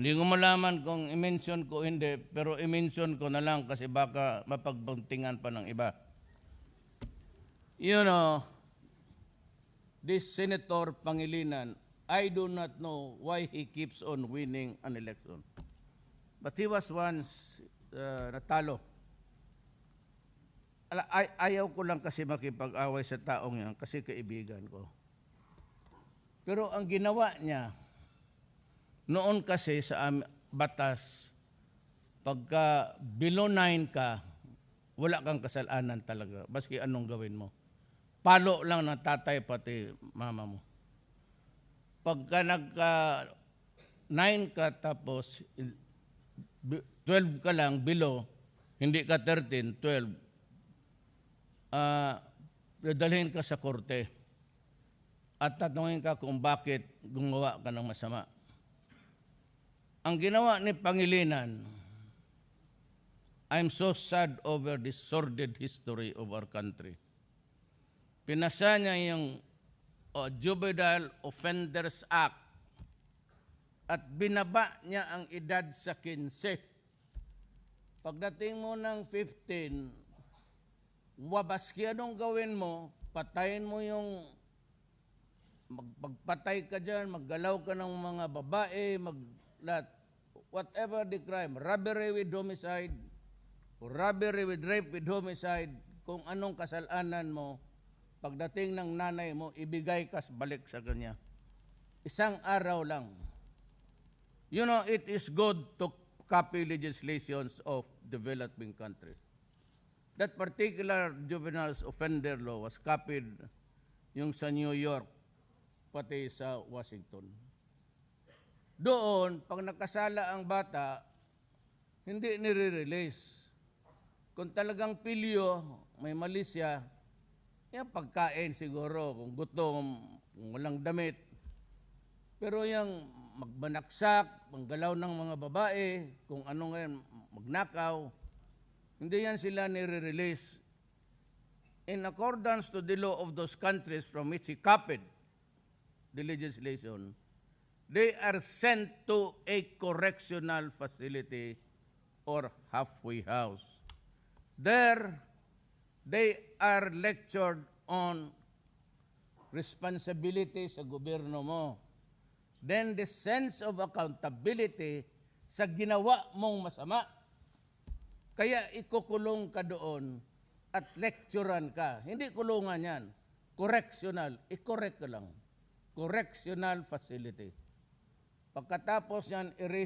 Hindi ko malaman kung i-mention ko hindi, pero i-mention ko na lang kasi baka mapagbuntingan pa ng iba. You know, this Senator Pangilinan, I do not know why he keeps on winning an election. But he was once uh, natalo. Ay- ayaw ko lang kasi makipag-away sa taong yan kasi kaibigan ko. Pero ang ginawa niya, noon kasi sa batas, pagka below 9 ka, wala kang kasalanan talaga, baski anong gawin mo. Palo lang ng tatay pati mama mo. Pagka nagka 9 ka tapos il- bi- 12 ka lang below, hindi ka 13, 12, ah dadalhin ka sa korte at tatanungin ka kung bakit gumawa ka ng masama. Ang ginawa ni Pangilinan, I'm so sad over this sordid history of our country. Pinasa niya yung oh, Juvenile Offenders Act at binaba niya ang edad sa 15. Pagdating mo ng 15, wabaski anong gawin mo, patayin mo yung mag- magpatay ka dyan, maggalaw ka ng mga babae, mag, lahat, whatever the crime, robbery with homicide, or robbery with rape with homicide, kung anong kasalanan mo, pagdating ng nanay mo, ibigay ka balik sa kanya. Isang araw lang. You know, it is good to copy legislations of developing countries. That particular juvenile offender law was copied yung sa New York, pati sa Washington. Doon, pag nakasala ang bata, hindi nire-release. Kung talagang pilyo, may mali siya, yan pagkain siguro, kung gutom, kung walang damit. Pero yung magbanaksak, manggalaw ng mga babae, kung ano ngayon, magnakaw, hindi yan sila nire-release. In accordance to the law of those countries from which he copied the legislation, they are sent to a correctional facility or halfway house. There, they are lectured on responsibility sa gobyerno mo. Then the sense of accountability sa ginawa mong masama. Kaya ikukulong ka doon at lecturean ka. Hindi kulungan yan. Correctional. I-correct ka lang. Correctional facility. Pagkatapos yan, erase